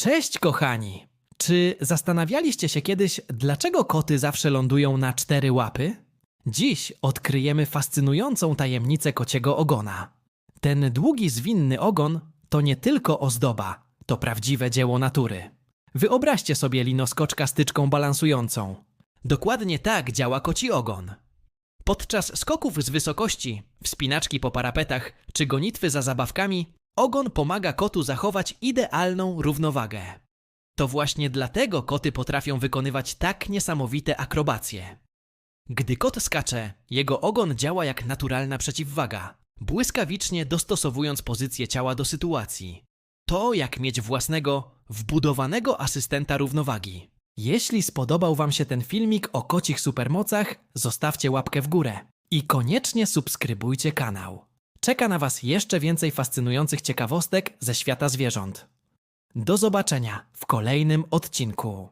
Cześć, kochani! Czy zastanawialiście się kiedyś, dlaczego koty zawsze lądują na cztery łapy? Dziś odkryjemy fascynującą tajemnicę kociego ogona. Ten długi, zwinny ogon to nie tylko ozdoba, to prawdziwe dzieło natury. Wyobraźcie sobie linoskoczka styczką balansującą. Dokładnie tak działa koci ogon. Podczas skoków z wysokości, wspinaczki po parapetach czy gonitwy za zabawkami, ogon pomaga kotu zachować idealną równowagę. To właśnie dlatego koty potrafią wykonywać tak niesamowite akrobacje. Gdy kot skacze, jego ogon działa jak naturalna przeciwwaga, błyskawicznie dostosowując pozycję ciała do sytuacji. To jak mieć własnego, wbudowanego asystenta równowagi. Jeśli spodobał Wam się ten filmik o kocich supermocach, zostawcie łapkę w górę i koniecznie subskrybujcie kanał. Czeka na Was jeszcze więcej fascynujących ciekawostek ze świata zwierząt. Do zobaczenia w kolejnym odcinku.